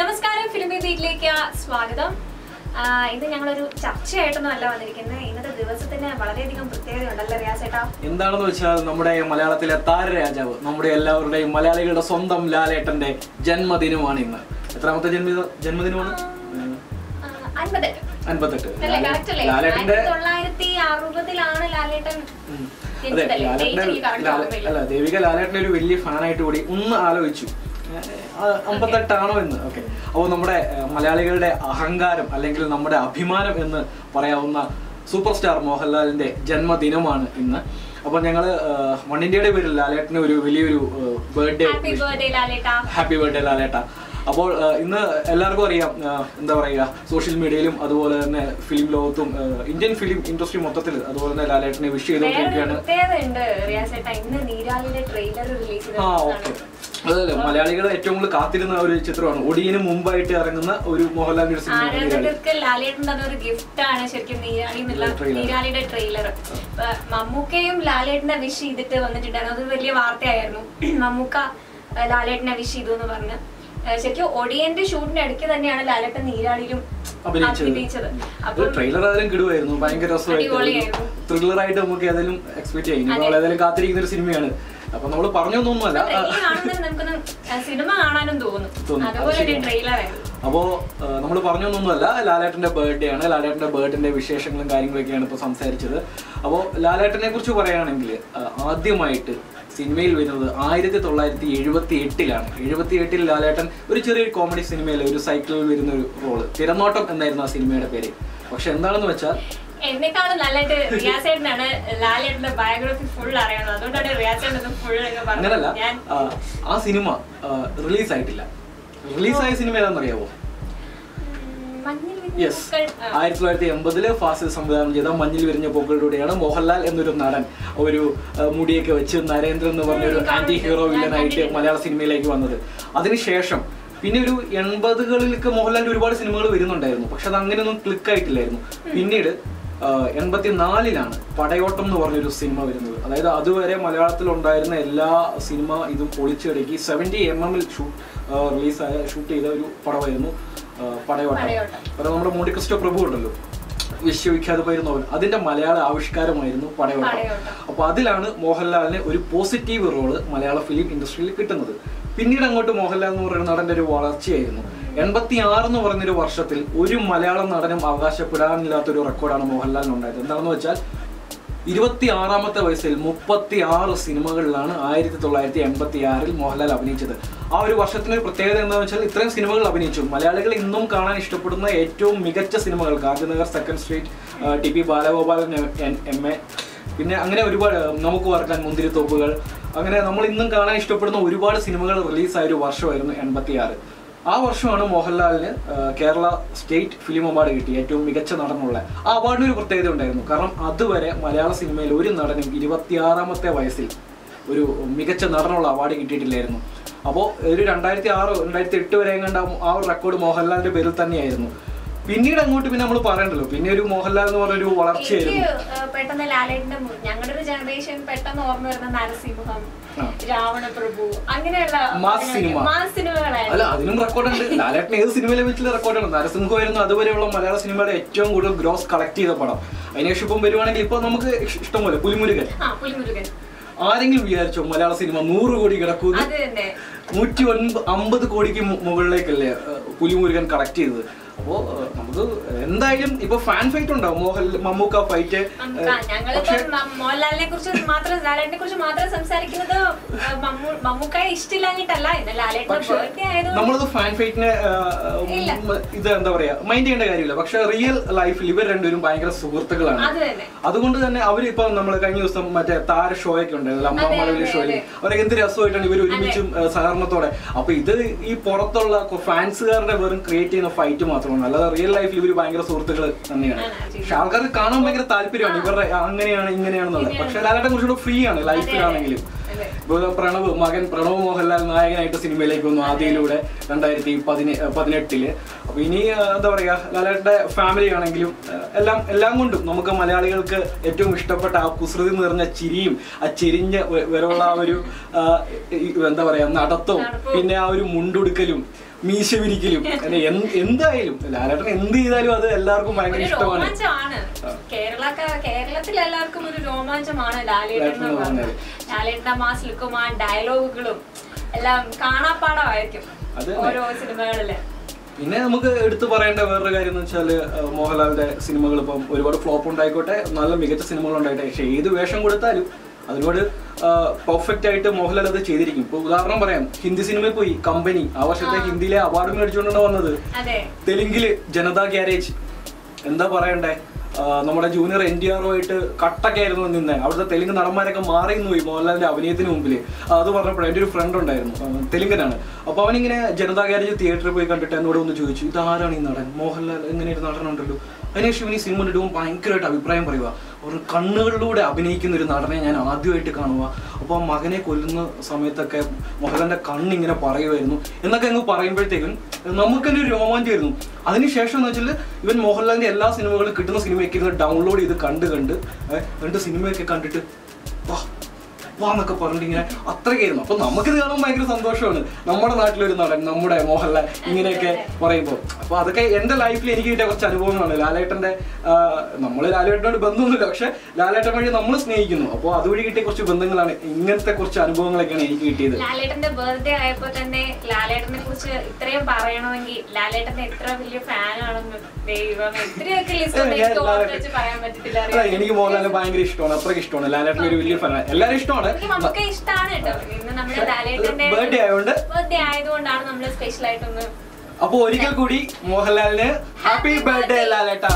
നമസ്കാരം ഫിലിമി വീട്ടിലേക്ക് സ്വാഗതം. ഇന്ന് ഞങ്ങളൊരു ചർച്ചയായിട്ടൊന്നും അല്ല വന്നിരിക്കുന്നത് ഇന്നത്തെ ദിവസത്തിന് വളരെയധികം പ്രത്യേകത ഉണ്ടല്ലോ റിയാസ് റിയാസേട്ടാ എന്താണെന്ന് വെച്ചാൽ നമ്മുടെ മലയാളത്തിലെ താരരാജാവ് നമ്മുടെ എല്ലാവരുടെയും മലയാളികളുടെ സ്വന്തം ലാലേട്ടന്റെ ജന്മദിനമാണ് ഇന്ന്. എത്രാമത്തെ ജന്മദിന ജന്മദിനമാണ്? അൻപത്തെട്ട്. ലാലേട്ടന്റെ തൊള്ളായിരത്തി അറുപതിലാണ് ലാലേട്ടൻ അതെ ലാലേട്ടന്റെ. അല്ല ദേവിക ലാലേട്ടന്റെ ഒരു വലിയ ഫാനായിട്ട് കൂടി ഒന്ന് ആലോചിച്ചു. അമ്പത്തെട്ടാണോ എന്ന്. ഓക്കെ അപ്പോൾ നമ്മുടെ മലയാളികളുടെ അഹങ്കാരം അല്ലെങ്കിൽ നമ്മുടെ അഭിമാനം എന്ന് പറയാവുന്ന സൂപ്പർ സ്റ്റാർ മോഹൻലാലിന്റെ ജന്മദിനമാണ് ഇന്ന്. അപ്പോൾ ഞങ്ങൾ വൺ ഇന്ത്യയുടെ പേരിൽ ലാലേട്ടന് ഒരു വലിയൊരു ബർത്ത്ഡേ ഹാപ്പി ബർത്ത്ഡേ ലാലേട്ട. അപ്പോൾ ഇന്ന് എല്ലാവർക്കും അറിയാം എന്താ പറയുക സോഷ്യൽ മീഡിയയിലും അതുപോലെ തന്നെ ഫിലിം ലോകത്തും ഇന്ത്യൻ ഫിലിം ഇൻഡസ്ട്രി മൊത്തത്തിൽ അതുപോലെ തന്നെ ലാലേട്ടനെ വിഷ് ചെയ്തുകൊണ്ടിരിക്കുകയാണ്. ആ ഓക്കെ അതല്ലേ മലയാളികൾ ഏറ്റവും കൂടുതൽ കാത്തിരുന്ന ഒരു ചിത്രമാണ്. ഒടിയന് മുമ്പായിട്ട് ഇറങ്ങുന്ന ഒരു മോഹൻലാലിന്റെ സിനിമ ട്രെയിലർ മമ്മൂക്കയും ലാലേട്ടനെ വിഷ് ചെയ്തിട്ട് വന്നിട്ടുണ്ടായിരുന്നു. അത് വലിയ വാർത്തയായിരുന്നു. മമ്മൂക്ക ലാലേട്ടനെ വിഷ് ചെയ്തു എന്ന് പറഞ്ഞ്. ശരിക്കും ഒടിയന്റെ ഷൂട്ടിന് ഇടയ്ക്ക് തന്നെയാണ് ലാലട്ടൻ നീരാളിയിലും അഭിനയിച്ചത്. അപ്പം ട്രെയിലർ കിടുവായിരുന്നു. ഭയങ്കര രസമായിരുന്നു. ത്രില്ലർ ആയിട്ട് നമുക്ക് ഏതായാലും എക്സ്പെക്ട് ചെയ്യും. ഇനി നമ്മൾ ഏതായാലും കാത്തിരിക്കുന്ന ഒരു സിനിമയാണ് അപ്പൊ നമ്മൾ പറഞ്ഞൊന്നുമല്ല സിനിമ കാണാനും തോന്നും. അപ്പോൾ നമ്മൾ പറഞ്ഞൊന്നുമല്ല ലാലേട്ടന്റെ ബർത്ത്ഡേ ആണ്. ലാലേട്ടന്റെ ബർത്ത്ഡേന്റെ വിശേഷങ്ങളും കാര്യങ്ങളൊക്കെയാണ് ഇപ്പൊ സംസാരിച്ചത്. അപ്പോൾ ലാലേട്ടനെ കുറിച്ച് പറയുകയാണെങ്കിൽ ആദ്യമായിട്ട് സിനിമയിൽ വരുന്നത് ആയിരത്തി തൊള്ളായിരത്തി എഴുപത്തി എട്ടിലാണ് എഴുപത്തി എട്ടിൽ ലാലേട്ടൻ ഒരു ചെറിയ കോമഡി സിനിമയിൽ ഒരു സൈക്കിളിൽ വരുന്ന ഒരു റോൾ തിരനോട്ടം എന്നായിരുന്നു ആ സിനിമയുടെ പേര്. പക്ഷെ എന്താണെന്ന് വെച്ചാൽ എന്നെക്കാളും നല്ലതായിട്ട് റിയാസേട്ടനാണ് ലാലേട്ടന്റെ ബയോഗ്രഫി ഫുൾ അറിയണം അതുകൊണ്ടാണ് റിയാസേട്ടൻ ഫുൾ അങ്ങനല്ല. ആ, സിനിമ റിലീസ് ആയിട്ടില്ല റിലീസായ സിനിമ ഏതാണെന്നറിയാവോ? യെസ്. ആയിരത്തി തൊള്ളായിരത്തി എൺപതിൽ ഫാസിൽ സംവിധാനം ചെയ്ത മഞ്ഞിൽ വിരിഞ്ഞ പൂക്കളിലൂടെയാണ് മോഹൻലാൽ എന്നൊരു നടൻ ഒരു മുടിയൊക്കെ വെച്ച് നരേന്ദ്രൻ എന്ന് പറഞ്ഞ ഒരു ആന്റി ഹീറോ വില്ലൻ വില്ലനായിട്ട് മലയാള സിനിമയിലേക്ക് വന്നത്. അതിനുശേഷം പിന്നെ ഒരു എൺപതുകളിലൊക്കെ മോഹൻലാലിന്റെ ഒരുപാട് സിനിമകൾ വരുന്നുണ്ടായിരുന്നു. പക്ഷെ അത് അങ്ങനെയൊന്നും ക്ലിക്ക് ആയിട്ടില്ലായിരുന്നു. പിന്നീട് എൺപത്തിനാലിലാണ് പടയോട്ടം എന്ന് പറഞ്ഞൊരു സിനിമ വരുന്നത്. അതായത് അതുവരെ മലയാളത്തിൽ ഉണ്ടായിരുന്ന എല്ലാ സിനിമ ഇതും പൊളിച്ചിടക്കി സെവന്റി എം എമ്മിൽ ഷൂട്ട് റിലീസായ ഷൂട്ട് ചെയ്ത ഒരു പടമായിരുന്നു. പടയോട്ടം. കാരണം നമ്മുടെ മോണ്ടി ക്രിസ്റ്റോ പ്രഭു ഉണ്ടല്ലോ. വിശ്വവിഖ്യാതമായിരുന്നു അവൻ അതിന്റെ മലയാള ആവിഷ്കാരമായിരുന്നു പടയോട്ടം. അപ്പോൾ അപ്പൊ അതിലാണ് മോഹൻലാലിന് ഒരു പോസിറ്റീവ് റോൾ മലയാള ഫിലിം ഇൻഡസ്ട്രിയിൽ കിട്ടുന്നത്. പിന്നീട് അങ്ങോട്ട് മോഹൻലാൽ എന്ന് പറയുന്ന നടന്റെ ഒരു വളർച്ചയായിരുന്നു. എൺപത്തി ആറ് എന്ന് പറഞ്ഞൊരു വർഷത്തിൽ ഒരു മലയാളം നടനും അവകാശപ്പെടാനില്ലാത്തൊരു റെക്കോർഡാണ് മോഹൻലാലിന് ഉണ്ടായത് എന്താണെന്ന് വെച്ചാൽ ഇരുപത്തി ആറാമത്തെ വയസ്സിൽ മുപ്പത്തി ആറ് സിനിമകളിലാണ് ആയിരത്തി തൊള്ളായിരത്തി എൺപത്തി ആറിൽ മോഹൻലാൽ അഭിനയിച്ചത്. ആ ഒരു വർഷത്തിന് ഒരു പ്രത്യേകത എന്താണെന്ന് വെച്ചാൽ ഇത്രയും സിനിമകൾ അഭിനയിച്ചു. മലയാളികൾ ഇന്നും കാണാൻ ഇഷ്ടപ്പെടുന്ന ഏറ്റവും മികച്ച സിനിമകൾ Gandhinagar second street T P Balagopalan M A പിന്നെ അങ്ങനെ ഒരുപാട് നമുക്ക് വറക്കാൻ മുന്തിരിത്തോപ്പുകൾ അങ്ങനെ നമ്മൾ ഇന്നും കാണാൻ ഇഷ്ടപ്പെടുന്ന ഒരുപാട് സിനിമകൾ റിലീസായ ഒരു വർഷമായിരുന്നു എൺപത്തി ആറ് ആ വർഷമാണ് മോഹൻലാലിന് കേരള സ്റ്റേറ്റ് ഫിലിം അവാർഡ് കിട്ടി ഏറ്റവും മികച്ച നടനുള്ള ആ അവാർഡിന് ഒരു പ്രത്യേകത ഉണ്ടായിരുന്നു. കാരണം അതുവരെ മലയാള സിനിമയിൽ ഒരു നടനും ഇരുപത്തിയാറാമത്തെ വയസ്സിൽ ഒരു മികച്ച നടനുള്ള അവാർഡ് കിട്ടിയിട്ടില്ലായിരുന്നു. അപ്പോൾ ഒരു രണ്ടായിരത്തി ആറ് രണ്ടായിരത്തി എട്ട് വരെ എങ്ങാണ്ട് ആ ഒരു റെക്കോർഡ് മോഹൻലാലിന്റെ പേരിൽ തന്നെയായിരുന്നു. പിന്നീട് അങ്ങോട്ട് പിന്നെ നമ്മൾ പറയണ്ടല്ലോ. പിന്നെ ഒരു മോഹൻലാൽ എന്ന് പറഞ്ഞൊരു വളർച്ചയായിരുന്നു. പെട്ടെന്ന് ലാലേട്ടന്റെ ഞങ്ങളുടെ ഒരു ജനറേഷൻ പെട്ടെന്ന് ഓർമ്മ വരുന്ന നരസിംഹം അങ്ങനെയുള്ള മാസ് സിനിമ. മാസ് സിനിമകളായിരുന്നു. അല്ല അതിനും റെക്കോർഡുണ്ട്. ലാലേട്ടൻ ഏത് സിനിമയിലെ വെച്ചിട്ട് റെക്കോർഡാണ്? നരസിംഹമായിരുന്നു അതുവരെയുള്ള മലയാള സിനിമയുടെ ഏറ്റവും കൂടുതൽ ഗ്രോസ് കളക്ട് ചെയ്ത പടം. അതിനുശേഷം ഇപ്പം വരുവാണെങ്കിൽ ഇപ്പൊ നമുക്ക് ഇഷ്ടം പോലെ പുലിമുരുകൻ. ആരെങ്കിലും വിചാരിച്ചോ മലയാള സിനിമ നൂറ് കോടി കിടക്കൂ നൂറ്റി ഒൻപത് അമ്പത് കോടിക്ക് മുകളിലേക്കല്ലേ പുലിമുരുകൻ കളക്ട് ചെയ്തത്. അപ്പോ ഏഹ്, നമുക്ക് എന്തായാലും ഇപ്പൊ ഫാൻ ഫൈറ്റ് ഉണ്ടാവും. മോഹൻ മമ്മൂക്ക ഫൈറ്റ് മോഹൻലാലിനെ കുറിച്ച് മാത്രം ലാലേട്ടനെ കുറിച്ച് മാത്രം സംസാരിക്കുന്നത് മമ്മൂക്ക മമ്മൂക്കയെ ഇഷ്ടമില്ലാഞ്ഞിട്ടല്ല നമ്മളത് ഫാൻ ഫൈറ്റിനെ. ഇത് എന്താ പറയാ മൈൻഡ് ചെയ്യേണ്ട കാര്യമില്ല. പക്ഷെ റിയൽ ലൈഫിൽ ഇവർ രണ്ടുപേരും ഭയങ്കര സുഹൃത്തുക്കളാണ്. അത് അതുകൊണ്ട് തന്നെ അവർ ഇപ്പൊ നമ്മൾ കഴിഞ്ഞ ദിവസം മറ്റേ താര ഷോയൊക്കെ ഉണ്ടായിരുന്നല്ലോ അമ്മ മലവിലെ ഷോയിൽ അവരൊക്കെ എന്ത് രസമായിട്ടാണ് ഇവർ ഒരുമിച്ചും സഹകരണത്തോടെ. അപ്പൊ ഇത് ഈ പുറത്തുള്ള ഫാൻസുകാരുടെ വെറും ക്രിയേറ്റ് ചെയ്യുന്ന ഫൈറ്റ് മാത്രമാണ് അല്ലാതെ റിയൽ ലൈഫിൽ ഇവർ ഭയങ്കര സുഹൃത്തുക്കൾ തന്നെയാണ്. പക്ഷെ ആൾക്കാർക്ക് കാണാൻ ഭയങ്കര താല്പര്യമാണ്. ഇവരുടെ അങ്ങനെയാണ് ഇങ്ങനെയാണെന്നുള്ളത്. പക്ഷെ ലാലേട്ടൻ കുറച്ചുകൂടെ ഫ്രീ ആണ്. ലൈഫിലാണെങ്കിലും പ്രണവ് മകൻ പ്രണവ് മോഹൻലാൽ നായകനായിട്ട് സിനിമയിലേക്ക് വന്നു ആദ്യയിലൂടെ രണ്ടായിരത്തി പതിനെ പതിനെട്ടിൽ. അപ്പൊ ഇനി എന്താ പറയാ ലാലേട്ടന്റെ ഫാമിലി ആണെങ്കിലും എല്ലാം എല്ലാം കൊണ്ടും നമുക്ക് മലയാളികൾക്ക് ഏറ്റവും ഇഷ്ടപ്പെട്ട ആ കുസൃതി നിറഞ്ഞ ചിരിയും ആ ചിരിഞ്ഞ വരവുള്ള ആ ഒരു എന്താ പറയാ നടത്തവും പിന്നെ ആ ഒരു മുണ്ടുടുക്കലും മീശ വിരിക്കലും എന്തായാലും ലാലേട്ടൻ എന്ത് ചെയ്താലും അത് എല്ലാവർക്കും ഭയങ്കര ഇഷ്ടമാണ്. കേരളത്തിൽ എല്ലാവർക്കും ഒരു രോമാഞ്ചമാണ് ലാലേട്ടൻ ലാലേട്ടന്റെ മാസ് ലുക്കും ആ ഡയലോഗുകളും എല്ലാം കാണാപ്പാടമായിരിക്കും ഓരോ സിനിമകളിൽ. പിന്നെ നമുക്ക് എടുത്തു പറയേണ്ട വേറൊരു കാര്യം എന്ന് വെച്ചാൽ മോഹൻലാലിന്റെ സിനിമകൾ ഇപ്പം ഒരുപാട് ഫ്ലോപ്പ് ഉണ്ടായിക്കോട്ടെ നല്ല മികച്ച സിനിമകൾ ഉണ്ടായിട്ടെ. പക്ഷെ ഏത് വേഷം കൊടുത്താലും അതിനോട് പെർഫെക്റ്റ് ആയിട്ട് മോഹൻലാൽ അത് ചെയ്തിരിക്കും. ഇപ്പൊ ഉദാഹരണം പറയാം ഹിന്ദി സിനിമയിൽ പോയി കമ്പനി. ആ വർഷത്തെ ഹിന്ദിയിലെ അവാർഡ് മേടിച്ചുകൊണ്ടാണ് വന്നത്. തെലുങ്കിൽ ജനതാ ഗ്യാരേജ് എന്താ പറയണ്ടേ? നമ്മുടെ ജൂനിയർ എൻ ഡി ആറുമായിട്ട് കട്ടൊക്കെയായിരുന്നു നിന്നെ. അവിടുത്തെ തെലുങ്ക് നടന്മാരൊക്കെ മാറി എന്ന് പോയി മോഹൻലാലിന്റെ അഭിനയത്തിന് മുമ്പിൽ അത് പറഞ്ഞപ്പോൾ എന്റെ ഒരു ഫ്രണ്ട് ഉണ്ടായിരുന്നു തെലുങ്കനാണ്. അപ്പോൾ അവനിങ്ങനെ ജനതാ ഗ്യാരേജ് തിയേറ്ററിൽ പോയി കണ്ടിട്ട് എന്നോട് ഒന്ന് ചോദിച്ചു ഇത് ആരാണ് ഈ നടൻ? മോഹൻലാൽ എങ്ങനെ ഒരു നടനുണ്ടല്ലോ? അതിനുശേഷം ഇവന് ഈ സിനിമ ഇടുമ്പോൾ ഭയങ്കരമായിട്ട് അഭിപ്രായം പറയുക അവർ കണ്ണുകളിലൂടെ അഭിനയിക്കുന്ന ഒരു നടനെ ഞാൻ ആദ്യമായിട്ട് കാണുക അപ്പോൾ ആ മകനെ കൊല്ലുന്ന സമയത്തൊക്കെ മോഹൻലാലിന്റെ കണ്ണിങ്ങനെ പറയുമായിരുന്നു എന്നൊക്കെ അങ്ങ് പറയുമ്പോഴത്തേക്കും നമുക്ക് തന്നെ ഒരു രോമാഞ്ചമായിരുന്നു അതിനുശേഷം എന്ന് വെച്ചാൽ ഇവൻ മോഹൻലാലിന്റെ എല്ലാ സിനിമകളും കിട്ടുന്ന സിനിമയൊക്കെ ഇരുന്ന് ഡൗൺലോഡ് ചെയ്ത് കണ്ട് കണ്ട് രണ്ട് സിനിമയൊക്കെ കണ്ടിട്ട് എന്നൊക്കെ പറഞ്ഞിട്ട് ഇങ്ങനെ അത്രയ്ക്കായിരുന്നു. അപ്പൊ നമുക്കിത് കാണാൻ ഭയങ്കര സന്തോഷമാണ്. നമ്മുടെ നാട്ടിലൊരു നടൻ നമ്മുടെ മോഹൻലാൽ ഇങ്ങനെയൊക്കെ പറയുമ്പോൾ അപ്പൊ അതൊക്കെ എന്റെ ലൈഫിൽ എനിക്ക് കിട്ടിയ കുറച്ച് അനുഭവങ്ങളാണ്. ലാലേട്ടന്റെ നമ്മൾ ലാലേട്ടനോട് ബന്ധമൊന്നുമില്ല. പക്ഷെ ലാലേട്ടൻ വഴി നമ്മൾ സ്നേഹിക്കുന്നു. അപ്പോൾ അതുവഴി കിട്ടിയ കുറച്ച് ബന്ധങ്ങളാണ് ഇങ്ങനത്തെ കുറച്ച് അനുഭവങ്ങളൊക്കെയാണ് എനിക്ക് കിട്ടിയത്. ലാലേട്ടന്റെ ബർത്ത്ഡേ ആയപ്പോ തന്നെ ലാലേട്ടനെ കുറിച്ച് ഇത്രയും പറയണമെങ്കിൽ ലാലേട്ടന്റെ എത്ര വലിയ ഒന്നും എനിക്ക് മോഹൻലാലിന് ഭയങ്കര ഇഷ്ടമാണ്. അത്രയ്ക്ക് ഇഷ്ടമാണ്. ലാലേട്ടൻ ഒരു വലിയ ഫാനാണ് എല്ലാവരും ഇഷ്ടമാണ്. നമുക്ക് ഇഷ്ടമാണ് കേട്ടോ. ഇന്ന് നമ്മുടെ ലാലേട്ടന്റെ ബർത്ത്ഡേ ആയതുകൊണ്ട് ബർത്ത്ഡേ ആയതുകൊണ്ടാണ് നമ്മൾ സ്പെഷ്യൽ ആയിട്ടൊന്ന് അപ്പൊ ഒരിക്കൽ കൂടി മോഹൻലാലിന് ഹാപ്പി ബർത്ത്ഡേ ലാലേട്ടാ.